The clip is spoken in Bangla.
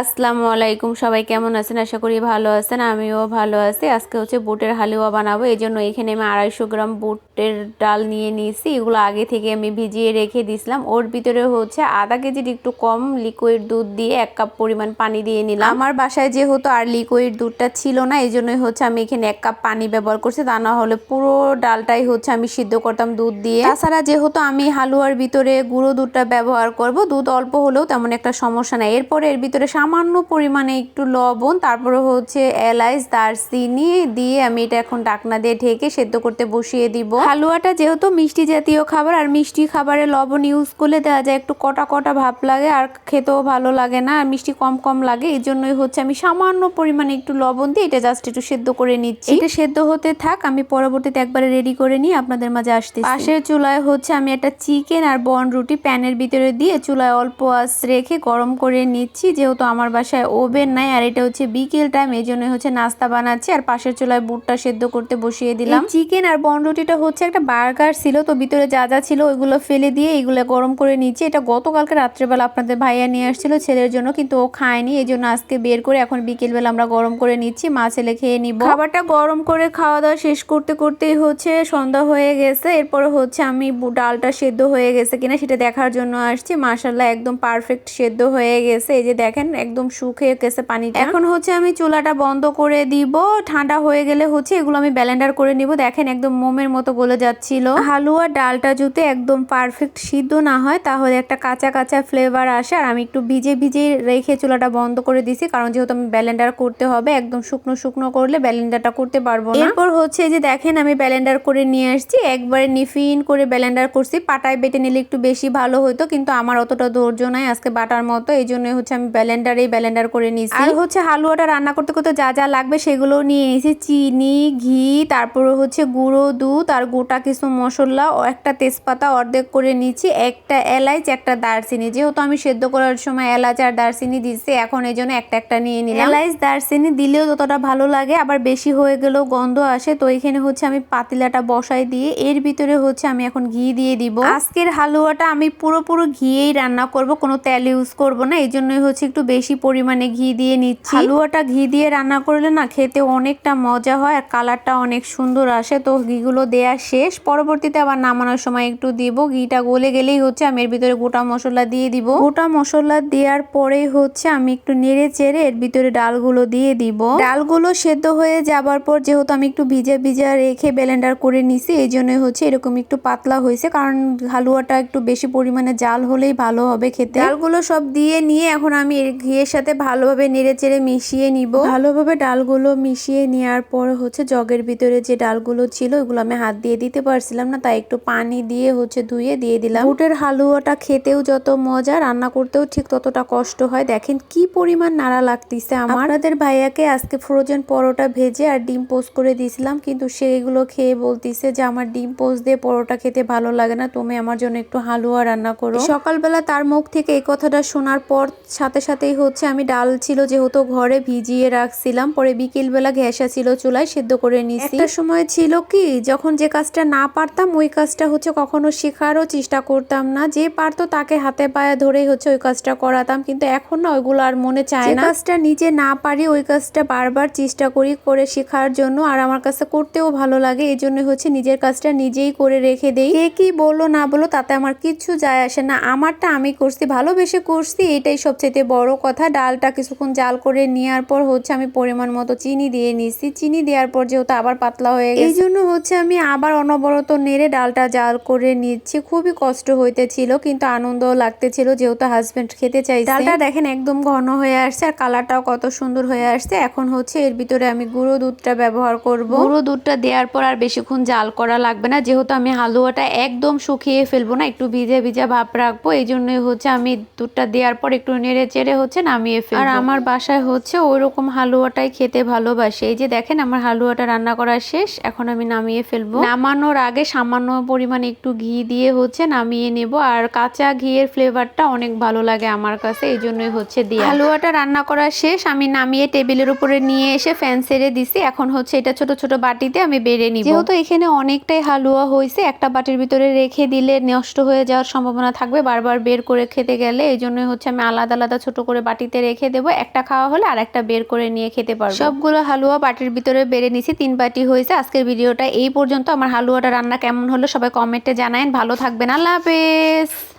আসসালামু আলাইকুম। সবাই কেমন আছেন? আশা করি ভালো আছেন, আমিও ভালো আছি। আজকে হচ্ছে বুটের হালুয়া বানাবো, এই জন্য এখানে আমি আড়াইশো গ্রাম বুটের ডাল নিয়ে নিয়েছি। এগুলো আগে থেকে আমি ভিজিয়ে রেখে দিয়েছিলাম ওর ভিতরে হচ্ছে আধা কেজির একটু কম লিকুইড দুধ দিয়ে এক কাপ পরিমাণ পানি দিয়ে নিলাম। আমার বাসায় যেহেতু আর লিকুইড দুধটা ছিল না, এই জন্যই হচ্ছে আমি এখানে এক কাপ পানি ব্যবহার করছি। তা না হলে পুরো ডালটাই হচ্ছে আমি সিদ্ধ করতাম দুধ দিয়ে। তাছাড়া যেহেতু আমি হালুয়ার ভিতরে গুঁড়ো দুধটা ব্যবহার করব, দুধ অল্প হলেও তেমন একটা সমস্যা নাই। এরপরে এর ভিতরে সামান্য পরিমাণে একটু লবণ, তারপরে হচ্ছে এলাইচ, দারচিনি দিয়ে আমি এটা এখন ডাকনা দিয়ে ঢেকে সেদ্ধ করতে বসিয়ে দিব। হালুয়াটা যেহেতু মিষ্টি জাতীয় খাবার, আর মিষ্টি খাবারে লবণ ইউজ করলে দেওয়া যায় একটু কটা কটা ভাব লাগে, আর খেতেও ভালো লাগে না, আর মিষ্টি কম কম লাগে, এই জন্যই হচ্ছে আমি সামান্য পরিমাণে একটু লবণ দিয়ে এটা জাস্ট একটু সেদ্ধ করে নিচ্ছি। এটা সেদ্ধ হতে থাক, আমি পরবর্তীতে একবারে রেডি করে নিয়ে আপনাদের মাঝে আসতে পাশের চুলায় হচ্ছে আমি একটা চিকেন আর বন রুটি প্যানের ভিতরে দিয়ে চুলায় অল্প আঁচ রেখে গরম করে নিচ্ছি, যেহেতু আমার বাসায় ওভেন নাই আর এটা হচ্ছে বিকেল টাইম এই জন্য হচ্ছে নাস্তা বানাচ্ছি আর পাশের চুলায় বুটটা সেদ্ধ করতে বসিয়ে দিলাম। চিকেন আর বন রুটিটা হচ্ছে একটা বার্গার ছিল তো ভিতরে যা যা ছিল ওইগুলো ফেলে দিয়ে এগুলো গরম করে নিচ্ছি। এটা গতকালকে রাত্রেবেলা আপনাদের ভাইয়া নিয়ে আসছিল ছেলের জন্য কিন্তু ও খায়নি এই জন্য আজকে বের করে এখন বিকেলবেলা আমরা গরম করে নিচ্ছি মা ছেলে খেয়ে নিব। খাবারটা গরম করে খাওয়া দাওয়া শেষ করতে করতেই হচ্ছে সন্ধ্যা হয়ে গেছে এরপরে হচ্ছে আমি ডালটা সেদ্ধ হয়ে গেছে কিনা সেটা দেখার জন্য আসছি। মাসাল্লাহ একদম পারফেক্ট সেদ্ধ হয়ে গেছে। এই যে দেখেন একদম শুকিয়ে গেছে পানিটা। এখন হচ্ছে আমি চুলাটা বন্ধ করে দিব। ঠান্ডা হয়ে গেলে হচ্ছে এগুলো আমি ব্যালেন্ডার করে নিব। দেখেন একদম মোমের মতো গলে যাচ্ছিল। হালুয়া ডালটা যদি একদম পারফেক্ট সিদ্ধ না হয়, তাহলে একটা কাঁচা কাঁচা ফ্লেভার আসে। আর আমি একটু ভিজে ভিজে রেখে চুলাটা বন্ধ করে দিছি। কারণ যেহেতু আমি ব্যালেন্ডার করতে হবে, একদম শুকনো শুকনো করলে ব্যালেন্ডারটা করতে পারব না। এরপর হচ্ছে যে দেখেন আমি ব্যালেন্ডার করে নিয়ে আসছি। একবারে নিফিন করে ব্যালেন্ডার করছি। পাটায় বেটে নিলে একটু বেশি ভালো হতো কিন্তু আমার অতটা ধৈর্য নাই আজকে বাটার মতো। এই জন্য হচ্ছে আমি ব্যালেন্ডারেই ব্যালেন্ডার করে নিয়েছি। আর হচ্ছে হালুয়াটা রান্না করতে করতে যা যা লাগবে সেগুলো নিয়ে নিয়েছি। চিনি ঘি তারপরে হচ্ছে গুঁড়ো দুধ আর গোটা কিছু মশলা ও একটা তেজপাতা অর্ধেক করে নিচ্ছি একটা এলাচ একটা দারচিনি। যেহেতু আমি সেদ্ধ করার সময় এলাচ আর দারচিনি দিচ্ছি এখন এই জন্য একটা একটা নিয়ে নিলাম। এলাচ দারচিনি দিলেও যতটা ভালো লাগে আবার বেশি হয়ে গেলেও গন্ধ আসে তো এখানে হচ্ছে আমি পাতিলাটা বসাই দিয়ে এর ভিতরে হচ্ছে আমি এখন ঘি দিয়ে দিব। আজকের হালুয়াটা আমি পুরোপুরো ঘিয়েই রান্না করব কোনো তেল ইউজ করব না এই জন্যই হচ্ছে একটু বেশি পরিমাণে ঘি দিয়ে নিচ্ছি। হালুয়াটা ঘি দিয়ে রান্না করলে না খেতে অনেকটা মজা হয় আর কালারটা অনেক সুন্দর আসে। তো ঘিগুলো দেয়া শেষ। পরবর্তীতে আবার নামানোর সময় একটু দিব। ঘিটা গলে গেলেই হচ্ছে, আমি এর ভিতরে গোটা মশলা দিয়ে দিব। গোটা মশলা দেওয়ার পরেই হচ্ছে, আমি একটু নেড়ে চেড়ে এর ভিতরে ডালগুলো দিয়ে দিব। ডালগুলো সেদ্ধ হয়ে যাবার পর যেহেতু আমি একটু ভিজা ভিজা রেখে ব্লেন্ডার করে নিছি, এই জন্যই হচ্ছে এরকম একটু পাতলা হয়েছে। কারণ হালুয়াটা একটু বেশি পরিমাণে জাল হলেই ভালো হবে খেতে। ডালগুলো সব দিয়ে নিয়ে এখন আমি ঘিয়ের সাথে ভালোভাবে নেড়ে চেড়ে মিশিয়ে নিব। ভালোভাবে ডালগুলো মিশিয়ে নেওয়ার পর হচ্ছে জগের ভিতরে যে ডালগুলো ছিল, ওগুলো আমি হাত দিয়ে দিতে পারছিলাম না, তাই একটু পানি দিয়ে হচ্ছে ধুয়ে দিয়ে দিলাম। বুটের হালুয়াটা খেতেও যত মজা, রান্না করতেও ঠিক ততটা কষ্ট হয়। দেখেন কি পরিমাণ নাড়া লাগতেছে আমার। আপনাদের ভাইয়াকে আজকে ফ্রোজেন পরোটা ভেজে আর ডিম পোস্ট করে দিয়েছিলাম, কিন্তু সেগুলো খেয়ে বলতিছে যে, আমার ডিম পোস্ট দিয়ে পরোটা খেতে ভালো লাগে না, তুমি আমার জন্য একটু হালুয়া রান্না করো। সকালবেলা তার মুখ থেকে এই কথাটা শোনার পর সাথে সাথেই হচ্ছে আমি ডাল ছিল যেহেতু ঘরে ভিজিয়ে রাখছিলাম পরে বিকেল বেলা ঘেঁষা ছিল চুলায় সেদ্ধ করে নিয়েছি একটা সময় ছিল কি যখন যে কাজটা না পারতাম ওই কাজটা হচ্ছে কখনো শেখারও চেষ্টা করতাম না। যে পারতো তাকে হাতে পায়ে ধরেই হচ্ছে ওই কাজটা করাতাম কিন্তু এখন না ওইগুলো আর মনে চায় না। কাজটা নিজে না পারি ওই কাজটা বারবার চেষ্টা করি করে শেখার জন্য আর আমার কাছে করতেও ভালো লাগে। এই জন্য হচ্ছে নিজের কাজটা নিজেই করে রেখে দেই। কে কি বলল না বলো তাতে আমার কিচ্ছু যায় আসে না। আমারটা আমি করছি ভালোবেসে করছি এটাই সবচেয়ে বড় কথা ডালটা কিছুক্ষণ জাল করে নেওয়ার পর হচ্ছে আমি পরিমাণ মতো চিনি দিয়ে নিচ্ছি। চিনি দেওয়ার পর যেহেতু আবার পাতলা হয়ে গেছে এই জন্য হচ্ছে আমি আবার অনবরত নেড়ে ডালটা জাল করে নিচ্ছি। খুবই কষ্ট হইতেছিল কিন্তু আনন্দও লাগতেছিল যেহেতু হাজবেন্ড খেতে চাইছে। ডালটা দেখেন একদম ঘন হয়ে আসছে আর কালারটাও কত সুন্দর হয়ে আসছে। এখন হচ্ছে এর ভিতরে আমি গুঁড়ো দুধটা ব্যবহার করব। গুঁড়ো দুধটা দেওয়ার পর আর বেশিক্ষণ জাল করা লাগবে না। যেহেতু আমি হালুয়াটা একদম শুকিয়ে ফেলব না একটু ভিজে ভিজে ভাব রাখব এই জন্যই হচ্ছে আমি দুধটা দেওয়ার পর একটু নেড়ে চেড়ে হচ্ছে নামিয়ে ফেলব আর আমার বাসায় হচ্ছে ওই রকম হালুয়াটাই খেতে ভালোবাসে। এই যে দেখেন আমার হালুয়াটা রান্না করা শেষ এখন আমি নামিয়ে ফেলব। নামানোর আগে সামান্য পরিমাণে একটু ঘি দিয়ে হচ্ছে নামিয়ে নেব আর কাঁচা ঘিয়ের ফ্লেভারটা অনেক ভালো লাগে আমার কাছে এই জন্যই হচ্ছে দিয়ে। হালুয়াটা রান্না করা শেষ আমি নামিয়ে টেবিলের উপরে নিয়ে এসে ফ্যান সেরে দিছি এখন হচ্ছে এটা ছোট ছোট বাটিতে আমি বেড়ে নিব। যেহেতু এখানে অনেকটাই হালুয়া হয়েছে একটা বাটির ভিতরে রেখে দিলে নষ্ট হয়ে যাওয়ার সম্ভাবনা থাকবে বারবার বের করে খেতে গেলে এই জন্যই হচ্ছে আমি আলাদা আলাদা ছোট করে বাটিতে রেখে দেবো, একটা খাওয়া হলে আর একটা বের করে নিয়ে খেতে পারব। সবগুলো হালুয়া বাটির ভিতরে বেড়ে নিছি তিন বাটি হয়েছে। আজকের ভিডিওটা এই পর্যন্ত। আমার হালুয়াটা রান্না কেমন হলো সবাই কমেন্টে জানায় ভালো থাকবেন। আল্লাহ হাফেজ।